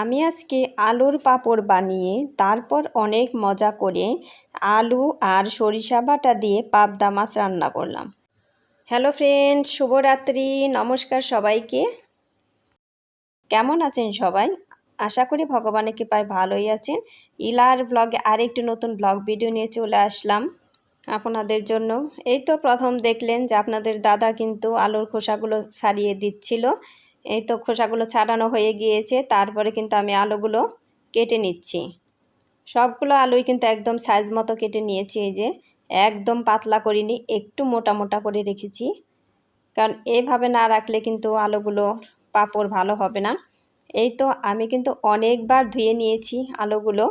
আমি আজকে আলুর পাঁপড় বানিয়ে, তারপর অনেক মজা করে আলু আর সরিষা বাটা দিয়ে পাবদা মাছ রান্না করলাম। হ্যালো ফ্রেন্ড শুভরাত্রি, নমস্কার সবাইকে। কেমন আছেন সবাই? আশা করি ভগবানের কৃপায় ভালোই আছেন। ইলার ব্লগে আরেকটি নতুন ব্লগ ভিডিও নিয়ে চলে আসলাম আপনাদের জন্য। এই তো প্রথম দেখলেন যে আপনাদের দাদা কিন্তু আলুর খোসাগুলো ছাড়িয়ে দিচ্ছিল। এই তো খোসাগুলো ছাড়ানো হয়ে গিয়েছে। তারপরে কিন্তু আমি আলুগুলো কেটে নিচ্ছি। সবগুলো আলুই কিন্তু একদম সাইজ মতো কেটে নিয়েছি এই যে। একদম পাতলা করিনি, একটু মোটা মোটা করে রেখেছি। কারণ এভাবে না রাখলে কিন্তু আলুগুলো পাপড় ভালো হবে না। এই তো আমি কিন্তু অনেকবার ধুয়ে নিয়েছি আলুগুলো।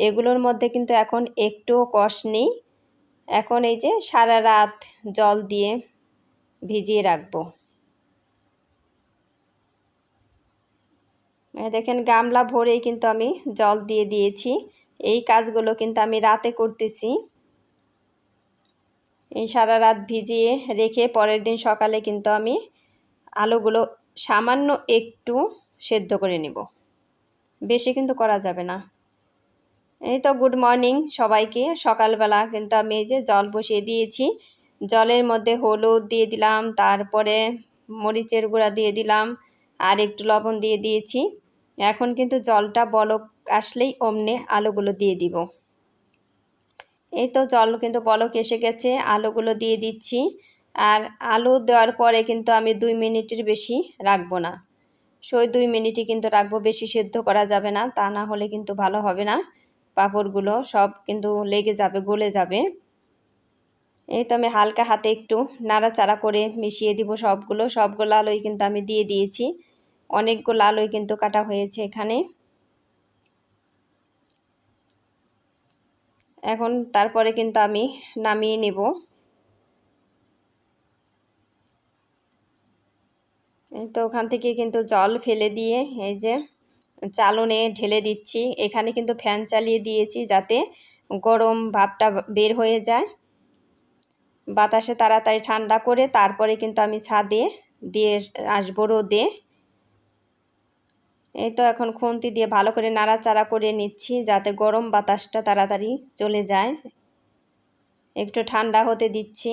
এগুলোর মধ্যে কিন্তু এখন একটুও কষ নেই। এখন এই যে সারা রাত জল দিয়ে ভিজিয়ে রাখব। দেখেন, গামলা ভরেই কিন্তু আমি জল দিয়ে দিয়েছি। এই কাজগুলো কিন্তু আমি রাতে করতেছি। এই সারা রাত ভিজিয়ে রেখে পরের দিন সকালে কিন্তু আমি আলুগুলো সামান্য একটু সেদ্ধ করে নিব। বেশি কিন্তু করা যাবে না। এই তো গুড মর্নিং সবাইকে। সকালবেলা কিন্তু আমি এই যে জল বসিয়ে দিয়েছি। জলের মধ্যে হলুদ দিয়ে দিলাম, তারপরে মরিচের গুঁড়া দিয়ে দিলাম। আর একটু লবণ দিয়ে দিয়েছি। এখন কিন্তু জলটা বলক আসলেই অমনে আলুগুলো দিয়ে দিব। এই তো জল কিন্তু বলক এসে গেছে, আলুগুলো দিয়ে দিচ্ছি। আর আলু দেওয়ার পরে কিন্তু আমি দুই মিনিটের বেশি রাখব না। সই দুই মিনিটই কিন্তু রাখব, বেশি সেদ্ধ করা যাবে না, তা না হলে কিন্তু ভালো হবে না। পাঁপড়গুলো সব কিন্তু লেগে যাবে, গলে যাবে। এই তো আমি হালকা হাতে একটু নাড়াচাড়া করে মিশিয়ে দিব সবগুলো। সবগুলো আলুই কিন্তু আমি দিয়ে দিয়েছি। অনেকগুলো আলুই কিন্তু কাটা হয়েছে এখানে। এখন তারপরে কিন্তু আমি নামিয়ে নেব। তো ওখান থেকে কিন্তু জল ফেলে দিয়ে এই যে চালনে ঢেলে দিচ্ছি। এখানে কিন্তু ফ্যান চালিয়ে দিয়েছি যাতে গরম ভাবটা বের হয়ে যায়। বাতাসে তাড়াতাড়ি ঠান্ডা করে তারপরে কিন্তু আমি ছাদে দিয়ে আসব রোদে। এই তো এখন খুন্তি দিয়ে ভালো করে নাড়াচাড়া করে নিচ্ছি যাতে গরম বাতাসটা তাড়াতাড়ি চলে যায়। একটু ঠান্ডা হতে দিচ্ছি।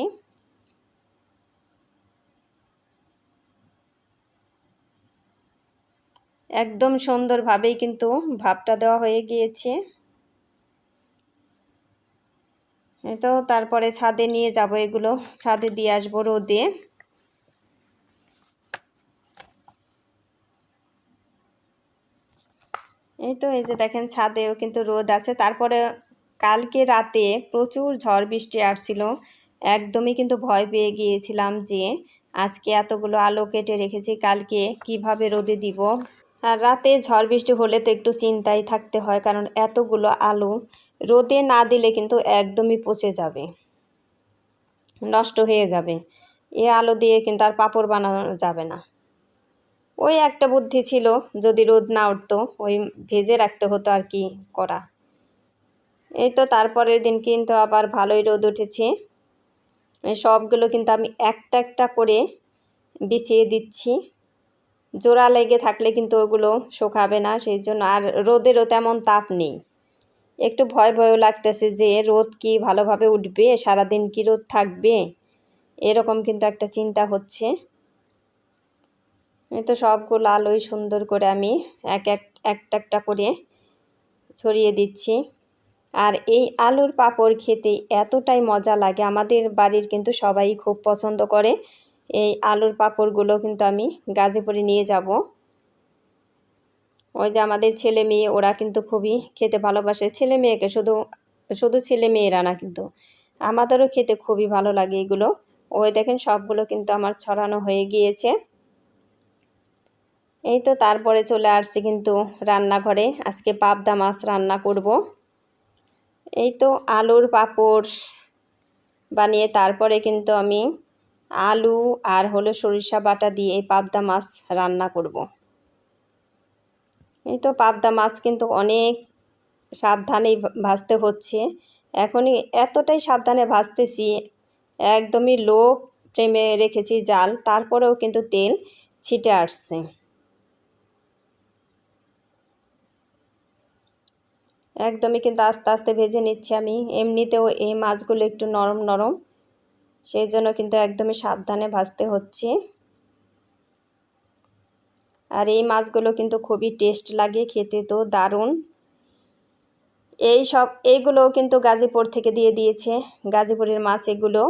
একদম সুন্দরভাবেই কিন্তু ভাপটা দেওয়া হয়ে গিয়েছে। এ তো তারপরে ছাদে নিয়ে যাব এগুলো। ছাদে দিয়ে আসব রোদে। এই তো, এই যে দেখেন ছাদেও কিন্তু রোদ আছে। তারপরে কালকে রাতে প্রচুর ঝড় বৃষ্টি আসছিল। একদমই কিন্তু ভয় পেয়ে গিয়েছিলাম যে আজকে এতগুলো আলো কেটে রেখেছি, কালকে কীভাবে রোদে দিব? আর রাতে ঝড় বৃষ্টি হলে তো একটু চিন্তায় থাকতে হয়, কারণ এতগুলো আলু রোদে না দিলে কিন্তু একদমই পচে যাবে, নষ্ট হয়ে যাবে। এ আলো দিয়ে কিন্তু আর পাপড় বানানো যাবে না। ওই একটা বুদ্ধি ছিল, যদি রোদ না উঠতো, ওই ভেজে রাখতে হতো আর কি করা এই তো তারপরের দিন কিন্তু আবার ভালোই রোদ উঠেছে। সবগুলো কিন্তু আমি একটা একটা করে বিছিয়ে দিচ্ছি। জোড়া লেগে থাকলে কিন্তু ওগুলো শুকাবে না, সেই জন্য আর রোদেরও তেমন তাপ নেই। একটু ভয় ভয়ও লাগতেছে যে রোদ কি ভালোভাবে উঠবে, সারাদিন কি রোদ থাকবে, এরকম কিন্তু একটা চিন্তা হচ্ছে। তো সবগুলো আলোই সুন্দর করে আমি এক এক, একটা একটা করে ছড়িয়ে দিচ্ছি। আর এই আলুর পাপড় খেতে এতটাই মজা লাগে, আমাদের বাড়ির কিন্তু সবাই খুব পছন্দ করে। এই আলুর পাঁপড়গুলো কিন্তু আমি গাজীপুরে নিয়ে যাব। ওই যে আমাদের ছেলে মেয়ে, ওরা কিন্তু খুবই খেতে ভালোবাসে। ছেলে মেয়েকে শুধু শুধু ছেলে মেয়েরা না কিন্তু, আমাদেরও খেতে খুবই ভালো লাগে এগুলো। ওই দেখেন সবগুলো কিন্তু আমার ছড়ানো হয়ে গিয়েছে। এই তো তারপরে চলে আসছি কিন্তু রান্নাঘরে। আজকে পাবদা মাছ রান্না করব। এই তো আলুর পাঁপড় বানিয়ে তারপরে কিন্তু আমি আলু আর হলো সরিষা বাটা দিয়ে এই পাবদা মাছ রান্না করব। এই তো পাবদা মাছ কিন্তু অনেক সাবধানেই ভাজতে হচ্ছে। এখনই এতটাই সাবধানে ভাজতেছি, একদমই লো ফ্লেমে রেখেছি জাল, তারপরেও কিন্তু তেল ছিটে আসছে। একদমই কিন্তু আস্তে আস্তে ভেজে নিচ্ছি আমি। এমনিতেও এই মাছগুলো একটু নরম নরম। সেই জন্য কিন্তু একদমই সাবধানে ভাজতে হচ্ছে। আর এই মাছগুলো কিন্তু খুবই টেস্ট লাগে, খেতে তো দারুণ। এই সব এইগুলো কিন্তু গাজীপুর থেকে দিয়ে দিয়েছে গাজীপুরের মাছ এগুলো।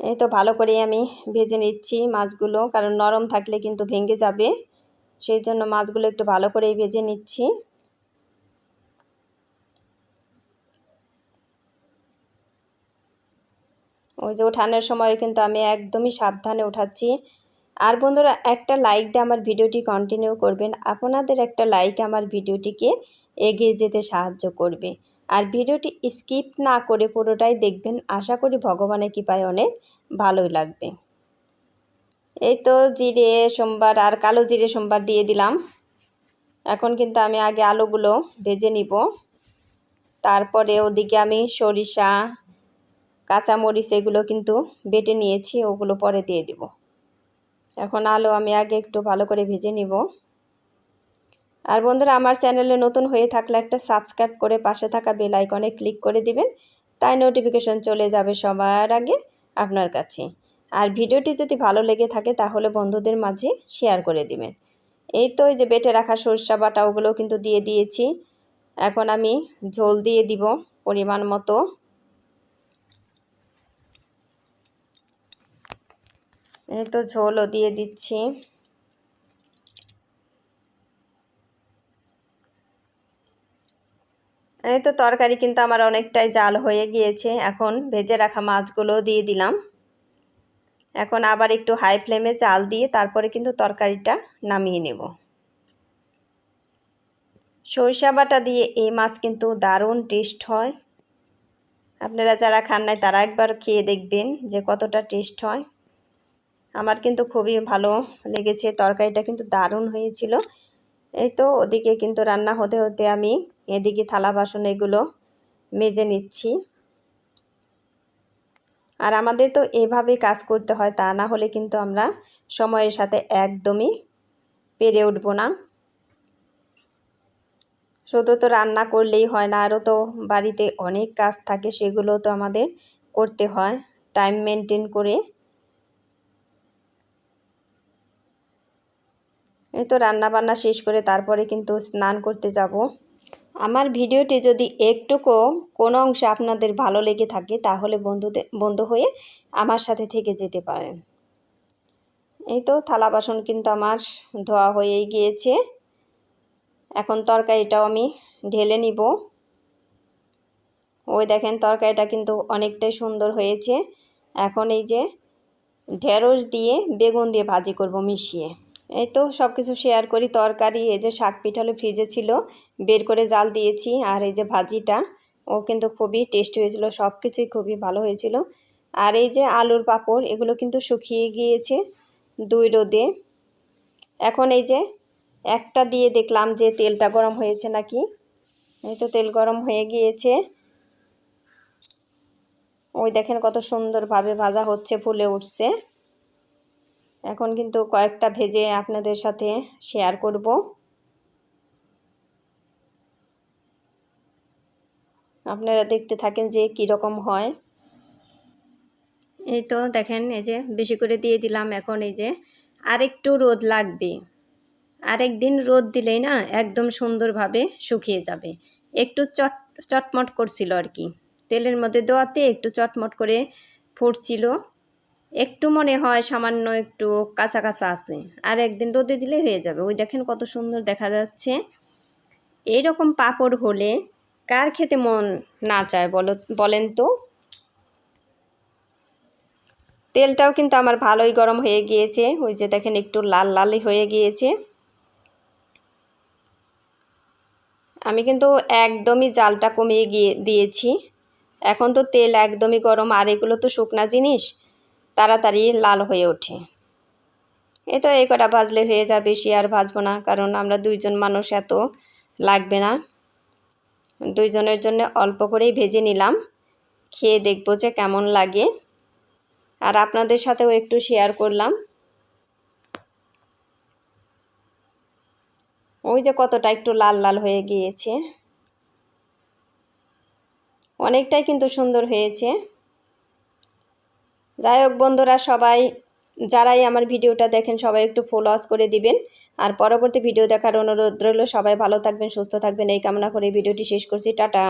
এই তো ভালো করে আমি ভেজে নিচ্ছি মাছগুলো, কারণ নরম থাকলে কিন্তু ভেঙে যাবে। সেই জন্য মাছগুলো একটু ভালো করেই ভেজে নিচ্ছি। ওই যে ওঠানোর সময় কিন্তু আমি একদমই সাবধানে উঠাচ্ছি আর বন্ধুরা, একটা লাইক দিয়ে আমার ভিডিওটি কন্টিনিউ করবেন। আপনাদের একটা লাইক আমার ভিডিওটিকে এগিয়ে যেতে সাহায্য করবে। আর ভিডিওটি স্কিপ না করে পুরোটাই দেখবেন। আশা করি ভগবানের কৃপায় অনেক ভালোই লাগবে। এই তো জিরে, সোমবার আর কালো জিরে সোমবার দিয়ে দিলাম। এখন কিন্তু আমি আগে আলুগুলো ভেজে নিব। তারপরে ওদিকে আমি সরিষা, কাঁচামরিচ এগুলো কিন্তু বেটে নিয়েছি, ওগুলো পরে দিয়ে দিব। এখন আলু আমি আগে একটু ভালো করে ভেজে নিব। আর বন্ধুরা, আমার চ্যানেলে নতুন হয়ে থাকলে একটা সাবস্ক্রাইব করে পাশে থাকা বেল আইকনে ক্লিক করে দিবেন। তাই নোটিফিকেশন চলে যাবে সবার আগে আপনার কাছে। আর ভিডিওটি যদি ভালো লেগে থাকে তাহলে বন্ধুদের মাঝে শেয়ার করে দিবেন। এই তো এই যে বেটে রাখা সরষা বাটা ওগুলো কিন্তু দিয়ে দিয়েছি। এখন আমি ঝোল দিয়ে দিব পরিমাণ মতো। এই তো ঝোলও দিয়ে দিচ্ছি। এই তো তরকারি কিন্তু আমার অনেকটাই জাল হয়ে গিয়েছে। এখন ভেজে রাখা মাছগুলো দিয়ে দিলাম। এখন আবার একটু হাই ফ্লেমে চাল দিয়ে তারপরে কিন্তু তরকারিটা নামিয়ে নেব। সরিষা বাটা দিয়ে এই মাছ কিন্তু দারুণ টেস্ট হয়। আপনারা যারা খান নাই তারা একবার খেয়ে দেখবেন যে কতটা টেস্ট হয়। আমার কিন্তু খুবই ভালো লেগেছে, তরকারিটা কিন্তু দারুণ হয়েছিল। এই তো ওদিকে কিন্তু রান্না হতে হতে আমি এদিকে থালা বাসন এগুলো মেজে নিচ্ছি। আর আমাদের তো এভাবে কাজ করতে হয়, তা না হলে কিন্তু আমরা সময়ের সাথে একদমই পেরে উঠব না। শুধু তো রান্না করলেই হয় না, আরও তো বাড়িতে অনেক কাজ থাকে সেগুলো তো আমাদের করতে হয়, টাইম মেনটেন করে। এই তো রান্না বান্না শেষ করে তারপরে কিন্তু স্নান করতে যাব। আমার ভিডিওটি যদি একটুকু কোনো অংশে আপনাদের ভালো লেগে থাকে, তাহলে বন্ধুদের, বন্ধু হয়ে আমার সাথে থেকে যেতে পারেন। এই তো, থালা বাসন কিন্তু আমার ধোয়া হয়েই গিয়েছে। এখন তরকারিটাও আমি ঢেলে নিব। ওই দেখেন, তরকারিটা কিন্তু অনেকটাই সুন্দর হয়েছে। এখন এই যে ঢেঁড়স দিয়ে বেগুন দিয়ে ভাজি করব মিশিয়ে। এই তো সব কিছু শেয়ার করি, তরকারি, এই যে শাক পিঠালো ফ্রিজে ছিল, বের করে জাল দিয়েছি, আর এই যে ভাজিটা, ও কিন্তু খুবই টেস্ট হয়েছিল সব কিছুই খুবই ভালো হয়েছিল। আর এই যে আলুর পাঁপড়, এগুলো কিন্তু শুকিয়ে গিয়েছে দুই রোদে। এখন এই যে একটা দিয়ে দেখলাম যে তেলটা গরম হয়েছে নাকি। এই তো তেল গরম হয়ে গিয়েছে। ওই দেখেন কত সুন্দরভাবে ভাজা হচ্ছে, ফুলে উঠছে। এখন কিন্তু কয়েকটা ভেজে আপনাদের সাথে শেয়ার করব। আপনারা দেখতে থাকেন যে কীরকম হয়। এই তো দেখেন, এই যে বেশি করে দিয়ে দিলাম, এখন এই যে আরেকটু রোদ লাগবে। আরেক দিন রোদ দিলেই না একদম সুন্দরভাবে শুকিয়ে যাবে। একটু চট, চটমট করছিল আর কি। তেলের মধ্যে দেওয়াতে একটু চটমট করে ফুটছিল। একটু মনে হয় সামান্য একটু কাঁচা কাঁচা আছে। আর একদিন রোদে দিলে হয়ে যাবে। ওই দেখেন কত সুন্দর দেখা যাচ্ছে। এইরকম পাপড় হলে কার খেতে মন না চায় বলো বলেন তো? তেলটাও কিন্তু আমার ভালোই গরম হয়ে গিয়েছে। ওই যে দেখেন একটু লাল লালই হয়ে গিয়েছে। আমি কিন্তু একদমই জালটা কমিয়ে গিয়ে দিয়েছি। এখন তো তেল একদমই গরম। আর এগুলো তো শুকনা জিনিস। তাড়াতাড়ি লাল হয়ে ওঠে। এ তো এই কটা ভাজলে হয়ে যাবে বেশি আর ভাজবো না, কারণ আমরা দুইজন মানুষ এত লাগবে না। দুইজনের জন্য অল্প করেই ভেজে নিলাম। খেয়ে দেখব যে কেমন লাগে। আর আপনাদের সাথেও একটু শেয়ার করলাম। ওই যে কতটা একটু লাল লাল হয়ে গিয়েছে। অনেকটাই কিন্তু সুন্দর হয়েছে। যাই হোক বন্ধুরা, সবাই যারাই আমার ভিডিওটা দেখেন, সবাই একটু ফুল করে দিবেন। আর পরবর্তী ভিডিও দেখার অনুরোধ রইল, সবাই ভালো থাকবেন, সুস্থ থাকবেন। এই কামনা করে ভিডিওটি শেষ করছি। টাটা।